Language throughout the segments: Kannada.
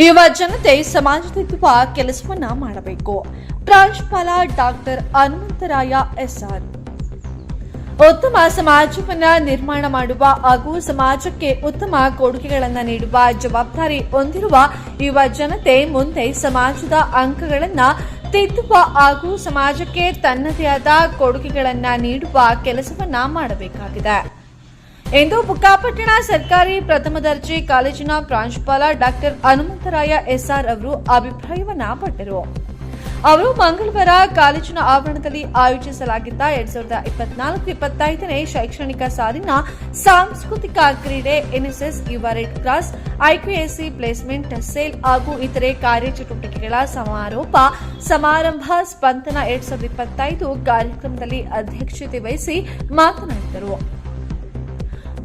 ಯುವ ಜನತೆ ಸಮಾಜದಲ್ಲಿರುವ ಕೆಲಸವನ್ನ ಮಾಡಬೇಕು. ಪ್ರಾಂಶುಪಾಲ ಡಾಕ್ಟರ್ ಹನುಮಂತರಾಯ ಎಸ್ಆರ್. ಉತ್ತಮ ಸಮಾಜವನ್ನ ನಿರ್ಮಾಣ ಮಾಡುವ ಹಾಗೂ ಸಮಾಜಕ್ಕೆ ಉತ್ತಮ ಕೊಡುಗೆಗಳನ್ನು ನೀಡುವ ಜವಾಬ್ದಾರಿ ಹೊಂದಿರುವ ಯುವ ಜನತೆ ಮುಂದೆ ಸಮಾಜದ ಅಂಕಗಳನ್ನ ತಿದ್ದುವ ಹಾಗೂ ಸಮಾಜಕ್ಕೆ ತನ್ನದೇ ಆದ ಕೊಡುಗೆಗಳನ್ನ ನೀಡುವ ಕೆಲಸವನ್ನ ಮಾಡಬೇಕಾಗಿದೆ. ಎಂದು ಬುಕ್ಕಾಪಟ್ಟಣ ಸರ್ಕಾರಿ ಪ್ರಥಮ ದರ್ಜೆ ಕಾಲೇಜಿನ ಪ್ರಾಂಶುಪಾಲ ಡಾಕ್ಟರ್ ಹನುಮಂತರಾಯ ಎಸ್ಆರ್ ಅವರು ಅಭಿಪ್ರಾಯವನ್ನ ಪಟ್ಟರು. ಅವರು ಮಂಗಳವಾರ ಕಾಲೇಜಿನ ಆವರಣದಲ್ಲಿ ಆಯೋಜಿಸಲಾಗಿದ್ದ ಎರಡ್ ಸಾವಿರದ ಇಪ್ಪತ್ನಾಲ್ಕು ಇಪ್ಪತ್ತೈದನೇ ಶೈಕ್ಷಣಿಕ ಸಾಲಿನ ಸಾಂಸ್ಕೃತಿಕ ಕ್ರೀಡೆ ಎನ್ಎಸ್ಎಸ್ ಯುವ red cross, IQAC placement, cell ಹಾಗೂ ಇತರೆ ಕಾರ್ಯಚಟುವಟಿಕೆಗಳ ಸಮಾರೋಪ ಸಮಾರಂಭ ಸ್ಪಂದನ ಎರಡ್ ಸಾವಿರದ ಇಪ್ಪತ್ತೈದು ಕಾರ್ಯಕ್ರಮದಲ್ಲಿ ಅಧ್ಯಕ್ಷತೆ ವಹಿಸಿ ಮಾತನಾಡಿದರು.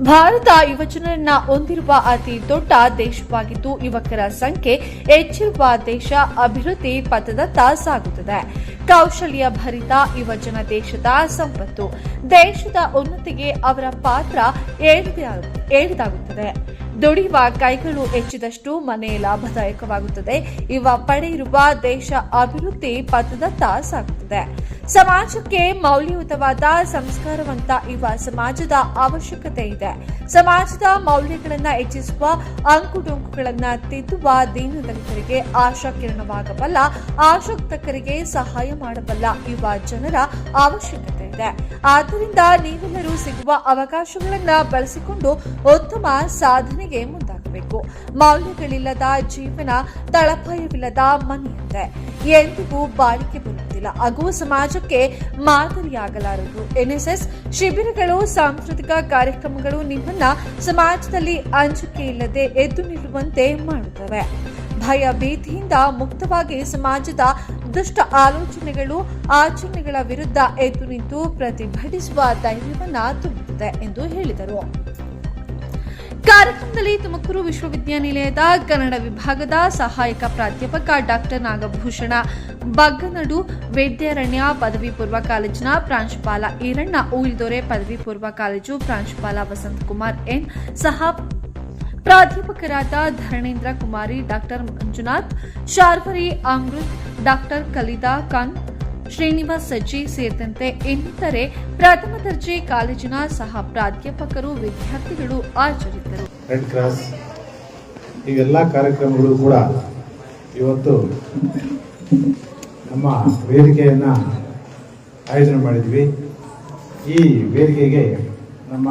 ಭಾರತ ಯುವಜನರನ್ನ ಹೊಂದಿರುವ ಅತಿ ದೊಡ್ಡ ದೇಶವಾಗಿದ್ದು, ಯುವಕರ ಸಂಖ್ಯೆ ಹೆಚ್ಚಿರುವ ದೇಶ ಅಭಿವೃದ್ಧಿ ಪಥದತ್ತ ಸಾಗುತ್ತದೆ. ಕೌಶಲ್ಯ ಭರಿತ ಯುವಜನ ದೇಶದ ಸಂಪತ್ತು, ದೇಶದ ಉನ್ನತಿಗೆ ಅವರ ಪಾತ್ರ ಏರಿದ- ಏರಿದಾಗುತ್ತದೆ. ದುಡಿಯುವ ಕೈಗಳು ಹೆಚ್ಚಿದಷ್ಟು ಮನೆ ಲಾಭದಾಯಕವಾಗುತ್ತದೆ. ಇವ ಪಡೆಯಿರುವ ದೇಶ ಅಭಿವೃದ್ಧಿ ಪಥದತ್ತ ಸಾಗುತ್ತದೆ. ಸಮಾಜಕ್ಕೆ ಮೌಲ್ಯಯುತವಾದ ಸಂಸ್ಕಾರವಂತ ಇವ ಸಮಾಜದ ಅವಶ್ಯಕತೆ ಇದೆ. ಸಮಾಜದ ಮೌಲ್ಯಗಳನ್ನು ಹೆಚ್ಚಿಸುವ ಅಂಕುಡೊಂಕುಗಳನ್ನು ತಿದ್ದುವ ದೀನದಲಿತರಿಗೆ ಆಶಾ ಕಿರಣವಾಗಬಲ್ಲ ಆಸಕ್ತಕರಿಗೆ ಸಹಾಯ ಮಾಡಬಲ್ಲ ಯುವ ಜನರ ಅವಶ್ಯಕತೆ ಇದೆ. ಆದ್ದರಿಂದ ನೀವೆಲ್ಲರೂ ಸಿಗುವ ಅವಕಾಶಗಳನ್ನು ಬಳಸಿಕೊಂಡು ಉತ್ತಮ ಸಾಧನೆಗೆ ಮುಂದಾಗಬೇಕು. ಮೌಲ್ಯಗಳಿಲ್ಲದ ಜೀವನ ತಳಪಾಯವಿಲ್ಲದ ಮನೆಯಂತೆ. ಎಂದಿಗೂ ಬಾಳಿಕೆ ಬರುವುದಿಲ್ಲ ಹಾಗೂ ಸಮಾಜಕ್ಕೆ ಮಾದರಿಯಾಗಲಾರದು. ಎನ್ಎಸ್ಎಸ್ ಶಿಬಿರಗಳು, ಸಾಂಸ್ಕೃತಿಕ ಕಾರ್ಯಕ್ರಮಗಳು ನಿಮ್ಮನ್ನ ಸಮಾಜದಲ್ಲಿ ಅಂಜಿಕೆ ಇಲ್ಲದೆ ಎದ್ದು ನಿಲ್ಲುವಂತೆ ಮಾಡುತ್ತವೆ. ಭಯ, ಭೀತಿಯಿಂದ ಮುಕ್ತವಾಗಿ ಸಮಾಜದ ದುಷ್ಟ ಆಲೋಚನೆಗಳು, ಆಚರಣೆಗಳ ವಿರುದ್ಧ ಎದ್ದು ನಿಂತು ಪ್ರತಿಭಟಿಸುವ ಧೈರ್ಯವನ್ನ ತುಂಬುತ್ತದೆ ಎಂದು ಹೇಳಿದರು. ಕಾರ್ಯಕ್ರಮದಲ್ಲಿ ತುಮಕೂರು ವಿಶ್ವವಿದ್ಯಾನಿಲಯದ ಕನ್ನಡ ವಿಭಾಗದ ಸಹಾಯಕ ಪ್ರಾಧ್ಯಾಪಕ ಡಾಕ್ಟರ್ ನಾಗಭೂಷಣ, ಬಗ್ಗನಡು ವೈದ್ಯಾರಣ್ಯ ಪದವಿ ಪೂರ್ವ ಕಾಲೇಜಿನ ಪ್ರಾಂಶುಪಾಲ ಈರಣ್ಣ, ಉಯಿಲ್ದೊರೆ ಪದವಿ ಪೂರ್ವ ಕಾಲೇಜು ಪ್ರಾಂಶುಪಾಲ ವಸಂತಕುಮಾರ್ ಎನ್, ಸಹ ಪ್ರಾಧ್ಯಾಪಕರಾದ ಧರಣೇಂದ್ರ ಕುಮಾರಿ, ಡಾಕ್ಟರ್ ಮಂಜುನಾಥ್, ಶಾರ್ವರಿ ಅಮೃತ್, ಡಾಕ್ಟರ್ ಕಲಿದಾ ಖಾನ್ ಶ್ರೀನಿವಾಸ್ ಸಜ್ಜಿ ಸೇರಿದಂತೆ ಇನ್ನಿತರೆ ಪ್ರಥಮ ದರ್ಜೆ ಕಾಲೇಜಿನ ಸಹ ಪ್ರಾಧ್ಯಾಪಕರು, ವಿದ್ಯಾರ್ಥಿಗಳು ಆಚರಿಸಿದರು ರೆಡ್ ಕ್ರಾಸ್ ಇವೆಲ್ಲ ಕಾರ್ಯಕ್ರಮಗಳು ಕೂಡ ಇವತ್ತು ನಮ್ಮ ವೇದಿಕೆಯನ್ನು ಆಯೋಜನೆ ಮಾಡಿದ್ವಿ. ಈ ವೇದಿಕೆಗೆ ನಮ್ಮ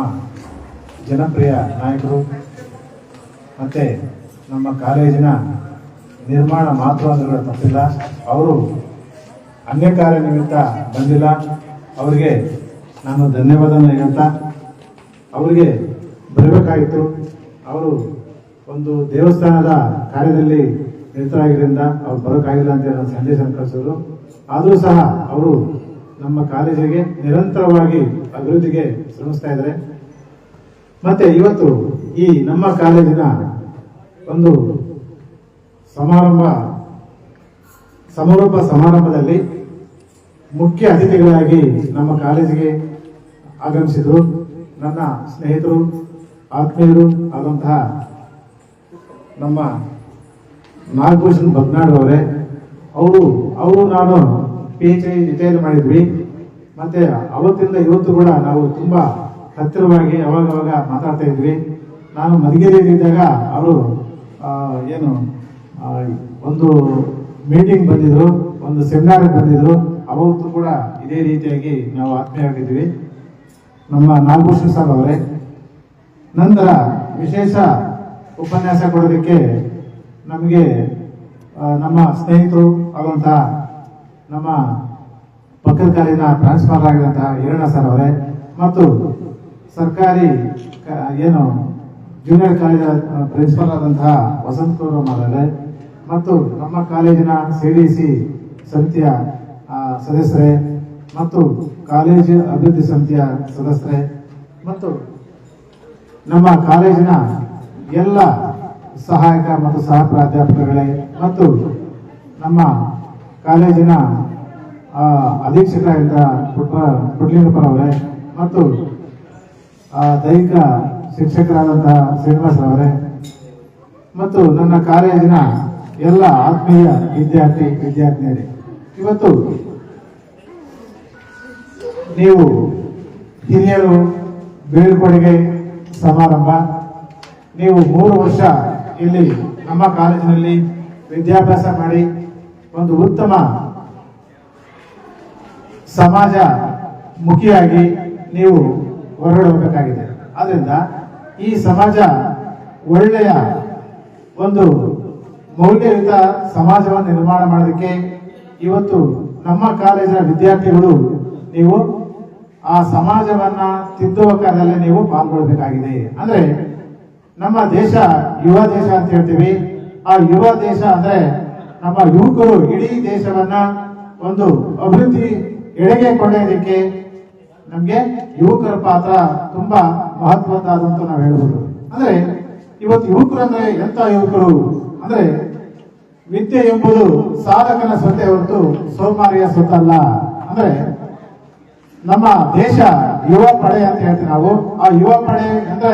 ಜನಪ್ರಿಯ ನಾಯಕರು ಮತ್ತು ನಮ್ಮ ಕಾಲೇಜಿನ ನಿರ್ಮಾಣ ಮಾತ್ರ ಅಂದ್ರೆ ತಪ್ಪಿಲ್ಲ. ಅವರು ಅನ್ಯ ಕಾರ್ಯ ನಿಮಿತ್ತ ಬಂದಿಲ್ಲ. ಅವರಿಗೆ ನಾನು ಧನ್ಯವಾದ ಹೇಳ್ತಾ, ಅವರಿಗೆ ಬರಬೇಕಾಯಿತು ಅವರು ಒಂದು ದೇವಸ್ಥಾನದ ಕಾರ್ಯದಲ್ಲಿ ನಿರತರಾಗಿದ್ದರಿಂದ ಅವ್ರು ಬರೋಕ್ಕಾಗಿಲ್ಲ ಅಂತ ನಾನು ಸಂದೇಶ ಕಳಿಸಿದ್ರು. ಆದರೂ ಸಹ ಅವರು ನಮ್ಮ ಕಾಲೇಜಿಗೆ ನಿರಂತರವಾಗಿ ಅಭಿವೃದ್ಧಿಗೆ ಶ್ರಮಿಸ್ತಾ ಇದ್ದಾರೆ. ಮತ್ತೆ ಇವತ್ತು ಈ ನಮ್ಮ ಕಾಲೇಜಿನ ಒಂದು ಸಮಾರಂಭ, ಸಮಾರೋಪ ಸಮಾರಂಭದಲ್ಲಿ ಮುಖ್ಯ ಅತಿಥಿಗಳಾಗಿ ನಮ್ಮ ಕಾಲೇಜಿಗೆ ಆಗಮಿಸಿದ್ರು. ನನ್ನ ಸ್ನೇಹಿತರು, ಆತ್ಮೀಯರು ಆದಂತಹ ನಮ್ಮ ನಾಗಭೂಷಣ್ ಬಗ್ನಾಡ್ ಅವರೇ, ಅವರು ಅವರು ನಾನು ಪಿ ಎಚ್ ಐ ರಿಟೈರ್ ಮಾಡಿದ್ವಿ. ಮತ್ತೆ ಅವತ್ತಿಂದ ಇವತ್ತು ಕೂಡ ನಾವು ತುಂಬ ಹತ್ತಿರವಾಗಿ ಅವಾಗವಾಗ ಅವಾಗ ಮಾತಾಡ್ತಾ ಇದ್ವಿ. ನಾನು ಮಧುಗಿರಿಯಲ್ಲಿದ್ದಾಗ ಅವರು ಏನು ಒಂದು ಮೀಟಿಂಗ್ ಬಂದಿದ್ರು, ಒಂದು ಸೆಮಿನಾರ್ ಬಂದಿದ್ರು. ಅವತ್ತು ಕೂಡ ಇದೇ ರೀತಿಯಾಗಿ ನಾವು ಆತ್ಮೀಯ ನಮ್ಮ ನಾಗಭೂಷಣ ಸರ್ ಅವರೇ ನಂತರ ವಿಶೇಷ ಉಪನ್ಯಾಸ ಕೊಡೋದಕ್ಕೆ ನಮಗೆ ನಮ್ಮ ಸ್ನೇಹಿತರು ಆದಂತಹ ನಮ್ಮ ಪಕ್ಕದ ಕಾಲಿನ ಟ್ರಾನ್ಸ್ಫರ್ ಆಗಿದಂತಹ ಹಿರಣ್ಣ ಸರ್ ಅವರೇ ಮತ್ತು ಸರ್ಕಾರಿ ಏನು ಜೂನಿಯರ್ ಕಾಲೇಜ್ ಪ್ರಿನ್ಸಿಪಲ್ ಆದಂತಹ ವಸಂತ ಅವರೇ ಮತ್ತು ನಮ್ಮ ಕಾಲೇಜಿನ ಸಿಡಿಸಿ ಸಮಿತಿಯ ಆ, ಸದಸ್ಯರೇ, ಮತ್ತು ಕಾಲೇಜು ಅಭಿವೃದ್ಧಿ ಸಮಿತಿಯ ಸದಸ್ಯರೇ, ಮತ್ತು ನಮ್ಮ ಕಾಲೇಜಿನ ಎಲ್ಲ ಸಹಾಯಕ ಮತ್ತು ಸಹ ಪ್ರಾಧ್ಯಾಪಕರುಗಳೇ, ಮತ್ತು ನಮ್ಮ ಕಾಲೇಜಿನ ಅಧೀಕ್ಷಕರಾಗಿದ್ದ ಪುಟ್ಟ ಪುಟ್ಲಿಂಗಪ್ಪನವರೇ ಮತ್ತು ದೈಹಿಕ ಶಿಕ್ಷಕರಾದಂತಹ ಶ್ರೀನಿವಾಸರವರೇ ಮತ್ತು ನನ್ನ ಕಾಲೇಜಿನ ಎಲ್ಲ ಆತ್ಮೀಯ ವಿದ್ಯಾರ್ಥಿ, ವಿದ್ಯಾರ್ಥಿನಿಯರೇ. ಇವತ್ತು ನೀವು ಹಿರಿಯರು ಬೀಳ್ಕೊಡುಗೆ ಸಮಾರಂಭ. ನೀವು ಮೂರು ವರ್ಷ ಇಲ್ಲಿ ನಮ್ಮ ಕಾಲೇಜಿನಲ್ಲಿ ವಿದ್ಯಾಭ್ಯಾಸ ಮಾಡಿ ಒಂದು ಉತ್ತಮ ಸಮಾಜ ಮುಖಿಯಾಗಿ ನೀವು ಹೊರಡಬೇಕಾಗಿದೆ. ಆದ್ದರಿಂದ ಈ ಸಮಾಜ ಒಳ್ಳೆಯ ಒಂದು ಮೌಲ್ಯಯುತ ಸಮಾಜವನ್ನು ನಿರ್ಮಾಣ ಮಾಡೋದಕ್ಕೆ ಇವತ್ತು ನಮ್ಮ ಕಾಲೇಜಿನ ವಿದ್ಯಾರ್ಥಿಗಳು ನೀವು ಆ ಸಮಾಜವನ್ನ ತಿದ್ದುವ ಕಾರ್ಯದಲ್ಲಿ ನೀವು ಪಾಲ್ಗೊಳ್ಬೇಕಾಗಿದೆ. ಅಂದ್ರೆ ನಮ್ಮ ದೇಶ ಯುವ ದೇಶ ಅಂತ ಹೇಳ್ತೀವಿ. ಆ ಯುವ ದೇಶ ಅಂದ್ರೆ ನಮ್ಮ ಯುವಕರು ಇಡೀ ದೇಶವನ್ನ ಒಂದು ಅಭಿವೃದ್ಧಿ ಎಡೆಗೆ ಕೊಂಡೊಯ್ಯಲಿಕ್ಕೆ ನಮ್ಗೆ ಯುವಕರ ಪಾತ್ರ ತುಂಬಾ ಮಹತ್ವದ್ದಾದಂತ ನಾವು ಹೇಳ್ಬೋದು. ಅಂದ್ರೆ ಇವತ್ತು ಯುವಕರು ಅಂದ್ರೆ ಎಂತ ಯುವಕರು? ಅಂದ್ರೆ ವಿದ್ಯೆ ಎಂಬುದು ಸಾಧಕನ ಸತ್ತೆ ಹೊರತು ಸೋಮಾರಿಯ ಸ್ವತ್ತಲ್ಲ ಅಂದ್ರೆ ನಮ್ಮ ದೇಶ ಯುವ ಪಡೆ ಅಂತ ಹೇಳ್ತೀವಿ ನಾವು. ಆ ಯುವ ಪಡೆ ಅಂದ್ರೆ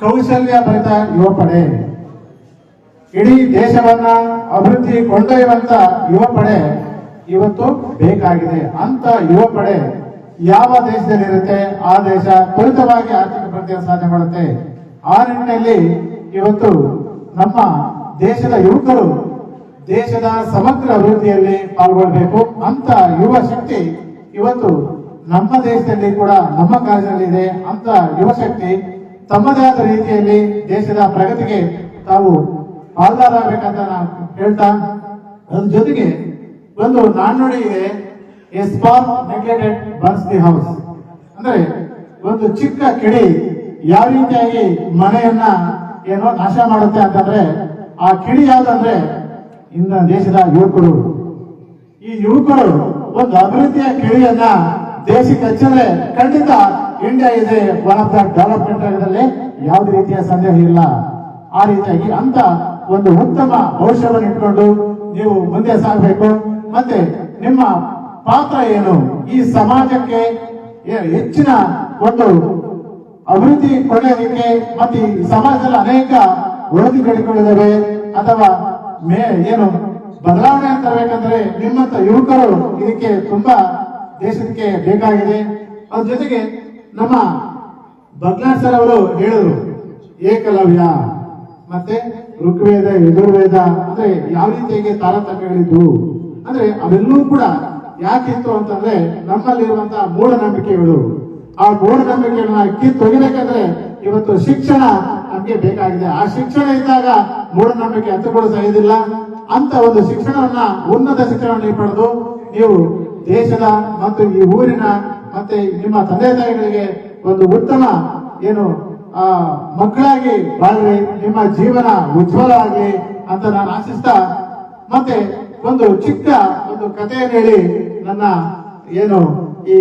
ಕೌಶಲ್ಯ ಭರಿತ ಯುವ ಪಡೆ. ಇಡೀ ದೇಶವನ್ನ ಅಭಿವೃದ್ಧಿ ಕೊಂಡೊಯ್ಯುವಂತ ಯುವ ಪಡೆ ಇವತ್ತು ಬೇಕಾಗಿದೆ. ಅಂತ ಯುವ ಪಡೆ ಯಾವ ದೇಶದಲ್ಲಿ ಇರುತ್ತೆ ಆ ದೇಶ ತ್ವರಿತವಾಗಿ ಆರ್ಥಿಕ ಪ್ರಗತಿಯನ್ನು ಸಾಧನೆ ಮಾಡುತ್ತೆ. ಆ ನಿಟ್ಟಿನಲ್ಲಿ ಇವತ್ತು ನಮ್ಮ ದೇಶದ ಯುವಕರು ದೇಶದ ಸಮಗ್ರ ಅಭಿವೃದ್ಧಿಯಲ್ಲಿ ಪಾಲ್ಗೊಳ್ಬೇಕು ಅಂತ ಯುವ ಶಕ್ತಿ ಇವತ್ತು ನಮ್ಮ ದೇಶದಲ್ಲಿ ಕೂಡ ನಮ್ಮ ಕಾಲದಲ್ಲಿದೆ ಅಂತ ಯುವಶಕ್ತಿ ತಮ್ಮದೇ ಆದ ರೀತಿಯಲ್ಲಿ ದೇಶದ ಪ್ರಗತಿಗೆ ತಾವು ಪಾಲ್ದಾರಬೇಕಂತ ನಾನು ಹೇಳ್ತಾ ಅದ್ರ ಜೊತೆಗೆ ಒಂದು ನಾಣ್ಣುಡಿ ಇದೆ a fire neglected burns the house ಅಂದ್ರೆ ಒಂದು ಚಿಕ್ಕ ಕಿಡಿ ಯಾವ ರೀತಿಯಾಗಿ ಮನೆಯನ್ನ ಏನೋ ನಾಶ ಮಾಡುತ್ತೆ ಅಂತಂದ್ರೆ ಆ ಕಿಡಿ ಯಾವ್ದಂದ್ರೆ ಇಂದ ದೇಶದ ಯುವಕರು. ಈ ಯುವಕರು ಒಂದು ಅಭಿವೃದ್ಧಿಯ ಕಿಡಿಯನ್ನ ದೇಶಕ್ಕೆ ಹಚ್ಚಿದ್ರೆ ಖಂಡಿತ ಇಂಡಿಯಾ ಇದೆ. ಒನ್ ಆಫ್ ದ ಡೆವಲಪ್ಮೆಂಟ್ ಆಗದಲ್ಲಿ ಯಾವುದೇ ರೀತಿಯ ಸಂದೇಹ ಇಲ್ಲ. ಆ ರೀತಿಯಾಗಿ ಅಂತ ಒಂದು ಉತ್ತಮ ಭವಿಷ್ಯವನ್ನು ಇಟ್ಕೊಂಡು ನೀವು ಮುಂದೆ ಸಾಗಬೇಕು. ಮತ್ತೆ ನಿಮ್ಮ ಪಾತ್ರ ಏನು? ಈ ಸಮಾಜಕ್ಕೆ ಹೆಚ್ಚಿನ ಒಂದು ಅಭಿವೃದ್ಧಿ ಕೊಡೋದಕ್ಕೆ ಮತ್ತೆ ಈ ಸಮಾಜದಲ್ಲಿ ಅನೇಕ ಕಡಿಕೊಂಡಿದ್ದಾವೆ. ಅಥವಾ ಮೇ, ಏನು ಬದಲಾವಣೆ ತರಬೇಕಂದ್ರೆ ನಿಮ್ಮಂತ ಯುವಕರು ಇದಕ್ಕೆ ತುಂಬಾ ದೇಶಕ್ಕೆ ಬೇಕಾಗಿದೆ. ಅದ್ರ ಜೊತೆಗೆ ನಮ್ಮ ಬಗ್ಲಾರ್ ಸರ್ ಅವರು ಹೇಳಿದ್ರು, ಏಕಲವ್ಯ. ಮತ್ತೆ ಋಗ್ವೇದ, ಯಜುರ್ವೇದ, ಅಂದ್ರೆ ಯಾವ ರೀತಿಯಾಗಿ ತಾರತಮ್ಯಗಳಿದ್ವು. ಅಂದ್ರೆ ಅವೆಲ್ಲೂ ಕೂಡ ಯಾಕಿತ್ತು ಅಂತಂದ್ರೆ ನಮ್ಮಲ್ಲಿರುವಂತಹ ಮೂಢನಂಬಿಕೆಗಳು. ಆ ಮೂಢನಂಬಿಕೆಗಳನ್ನ ಕಿತ್ತೊಗಿಬೇಕಂದ್ರೆ ಇವತ್ತು ಶಿಕ್ಷಣ ನಮಗೆ ಬೇಕಾಗಿದೆ. ಆ ಶಿಕ್ಷಣ ಇದ್ದಾಗ ಮೂಢನಂಬಿಕೆ ಹತ್ತುಗಳು ಸಹಿದಿಲ್ಲ ಅಂತ ಒಂದು ಶಿಕ್ಷಣವನ್ನ ಉನ್ನತ ಶಿಕ್ಷಣವನ್ನು ಪಡೆದು ನೀವು ದೇಶದ ಮತ್ತು ಈ ಊರಿನ ಮತ್ತೆ ನಿಮ್ಮ ತಂದೆ ತಾಯಿಗಳಿಗೆ ಒಂದು ಉತ್ತಮ ಏನು, ಆ, ಮಕ್ಕಳಾಗಿ ಬಾಳ್ರಿ, ನಿಮ್ಮ ಜೀವನ ಉಜ್ವಲವಾಗಿ ಅಂತ ನಾನು ಆಶಿಸ್ತಾ, ಮತ್ತೆ ಒಂದು ಚಿಕ್ಕ ಒಂದು ಕಥೆಯನ್ನು ಹೇಳಿ ನನ್ನ ಏನು ಈ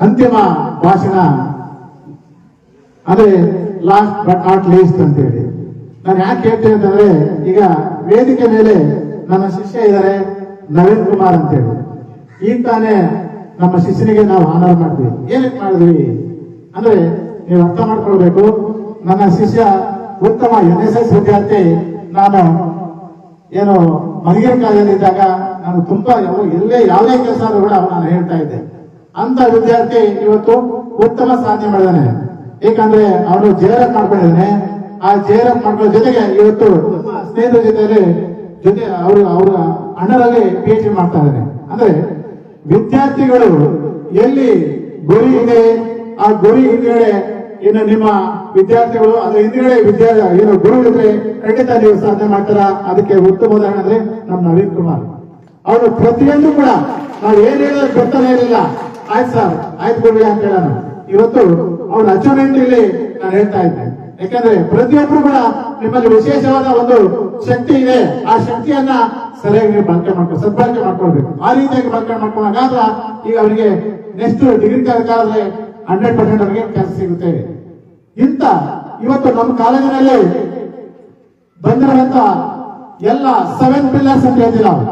ಅಂತಿಮ ಭಾಷಣ, ಅದೇ ಲಾಸ್ಟ್ ಬಟ್ ನಾಟ್ ಲೀಸ್ಟ್ ಅಂತ ಹೇಳಿ ನಾನು ಯಾಕೆ ಹೇಳ್ತೇನೆ ಅಂತಂದ್ರೆ, ಈಗ ವೇದಿಕೆ ಮೇಲೆ ನನ್ನ ಶಿಷ್ಯ ಇದ್ದಾರೆ ನವೀನ್ ಕುಮಾರ್ ಅಂತ ಹೇಳಿ ಈಗ ತಾನೇ ನಮ್ಮ ಶಿಷ್ಯನಿಗೆ ನಾವು ಆನರ್ ಮಾಡ್ತೀವಿ. ಏನಕ್ಕೆ ಮಾಡಿದ್ವಿ? ಅಂದ್ರೆ ನೀವು ಅರ್ಥ ಮಾಡ್ಕೊಳ್ಬೇಕು. ನನ್ನ ಶಿಷ್ಯ ಉತ್ತಮ ಎನ್ ಎಸ್ ಎಸ್ ವಿದ್ಯಾರ್ಥಿ. ನಾನು ಏನು ಮಲಗಿನ ಕಾಲದಲ್ಲಿದ್ದಾಗ ನಾನು ತುಂಬಾ ಎಲ್ಲೇ ಯಾವುದೇ ಕೆಲಸ ಕೂಡ ನಾನು ಹೇಳ್ತಾ ಇದ್ದೆ. ಅಂತ ವಿದ್ಯಾರ್ಥಿ ಇವತ್ತು ಉತ್ತಮ ಸಾಧನೆ ಮಾಡಿದಾನೆ. ಏಕಂದ್ರೆ ಅವನು ಜೇರಪ್ ಮಾಡ್ಕೊಂಡಿದ್ದಾನೆ. ಆ ಜೇರಪ್ ಮಾಡ್ಕೊಳ್ಳೋ ಜೊತೆಗೆ ಇವತ್ತು ಸ್ನೇಹಿತರ ಜೊತೆಯಲ್ಲಿ ಜೊತೆ ಅವರು, ಅವರ ಅಣ್ಣರಲ್ಲಿ ಪಿ ಎಚ್ ಡಿ ಮಾಡ್ತಾ ಇದ್ದಾನೆ. ಅಂದ್ರೆ ವಿದ್ಯಾರ್ಥಿಗಳು, ಎಲ್ಲಿ ಗುರಿ ಇದೆ, ಆ ಗುರಿ ಹಿಂದ್ಗಡೆ ಇನ್ನು ನಿಮ್ಮ ವಿದ್ಯಾರ್ಥಿಗಳು, ಅದ್ರ ಹಿಂದ್ಗಡೆ ವಿದ್ಯಾರ್ಥಿ ಏನು ಗುರು ಇದ್ರೆ ಖಂಡಿತ ನೀವು ಸಾಧನೆ ಮಾಡ್ತಾರ. ಅದಕ್ಕೆ ಉತ್ತಮ ಉದಾಹರಣೆ ಅಂದ್ರೆ ನಮ್ಮ ನವೀನ್ ಕುಮಾರ್. ಅವರು ಪ್ರತಿಯೊಂದು ಕೂಡ ನಾವು ಏನ್ ಹೇಳಿದ್ರೆ ಗೊತ್ತಾನೆ ಇರಲಿಲ್ಲ. ಆಯ್ತು ಸರ್ ಆಯ್ತು ಗುರುಗಳೇ ಅಂತ ಹೇಳೋಣ. ಇವತ್ತು ಅವ್ರ ಅಚೀವ್ಮೆಂಟ್ ಇಲ್ಲಿ ನಾನು ಹೇಳ್ತಾ ಇದ್ದೆ. ಯಾಕಂದ್ರೆ ಪ್ರತಿಯೊಬ್ಬರು ಕೂಡ ನಿಮ್ಮಲ್ಲಿ ವಿಶೇಷವಾದ ಒಂದು ಶಕ್ತಿ ಇದೆ. ಆ ಶಕ್ತಿಯನ್ನ ಸರಿಯಾಗಿ ನೀವು ಬಳಕೆ ಮಾಡ್ಕೊ, ಸದ್ಬಳಕೆ ಮಾಡ್ಕೊಳ್ಬೇಕು. ಆ ರೀತಿಯಾಗಿ ಬಳಕೆ ಮಾಡ್ಕೊಂಡಾಗ ಈಗ ಅವರಿಗೆ ನೆಕ್ಸ್ಟ್ ಡಿಗ್ರಿ ಕಾಲದಲ್ಲಿ ಹಂಡ್ರೆಡ್ ಪರ್ಸೆಂಟ್ ಅವರಿಗೆ ಕೆಲಸ ಸಿಗುತ್ತೆ. ಇಂತ ಇವತ್ತು ನಮ್ಮ ಕಾಲೇಜಿನಲ್ಲಿ ಬಂದಿರುವಂತ ಎಲ್ಲ ಸೆವೆನ್ ಪಿಲ್ಲರ್ಸ್ ಅಂತ ಹೇಳ್ತೀವಿ ನಾವು.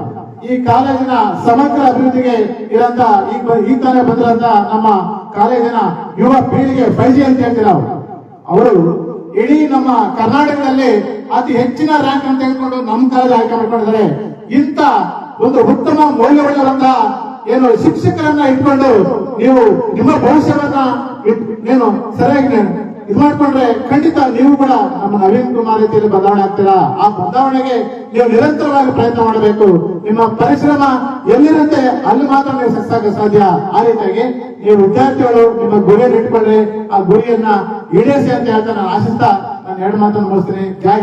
ಈ ಕಾಲೇಜಿನ ಸಮಗ್ರ ಅಭಿವೃದ್ಧಿಗೆ ಇರಂತ ಈಗ ತಾನೇ ಬಂದಿರಂತ ನಮ್ಮ ಕಾಲೇಜಿನ ಯುವ ಪೀಳಿಗೆ ಫೈವ್ ಜಿ ಅಂತ ಹೇಳ್ತೀವಿ ನಾವು. ಅವರು ಇಡೀ ನಮ್ಮ ಕರ್ನಾಟಕದಲ್ಲಿ ಅತಿ ಹೆಚ್ಚಿನ ರ್ಯಾಂಕ್ ಅಂತ ಹೇಳ್ಕೊಂಡು ನಮ್ಮ ಕಾಲೇಜ್ ಆಯ್ಕೆ ಮಾಡ್ಕೊಂಡಿದ್ದಾರೆ. ಇಂಥ ಒಂದು ಉತ್ತಮ ಮೌಲ್ಯವುಳ್ಳವಂತ ಏನು ಶಿಕ್ಷಕರನ್ನ ಇಟ್ಕೊಂಡು ನೀವು ನಿಮ್ಮ ಭವಿಷ್ಯವನ್ನ ನೀನು ಏನು ಸರಿಯಾಗಿ ಇದು ಮಾಡ್ಕೊಂಡ್ರೆ ಖಂಡಿತ ನೀವು ಕೂಡ ನಮ್ಮ ನವೀನ್ ಕುಮಾರ್ ರೀತಿಯಲ್ಲಿ ಬದಲಾವಣೆ ಆಗ್ತೀರಾ? ಆ ಬದಲಾವಣೆಗೆ ನೀವು ನಿರಂತರವಾಗಿ ಪ್ರಯತ್ನ ಮಾಡಬೇಕು. ನಿಮ್ಮ ಪರಿಶ್ರಮ ಎಲ್ಲಿರುತ್ತೆ ಅಲ್ಲಿ ಮಾತ್ರ ನೀವು ಸಸ್ಸಾಗ ಸಾಧ್ಯ. ಆ ರೀತಿಯಾಗಿ ನೀವು ವಿದ್ಯಾರ್ಥಿಗಳು ನಿಮ್ಮ ಗುರಿಯನ್ನು ಇಟ್ಕೊಂಡ್ರೆ ಆ ಗುರಿಯನ್ನ ಈಡೇರಿಸಿ ಅಂತ ಹೇಳ್ತಾ ನಾನು ಆಶಿಸ್ತಾ ನಾನು ಎರಡು ಮಾತನ್ನು ಮುಗಿಸ್ತೀನಿ.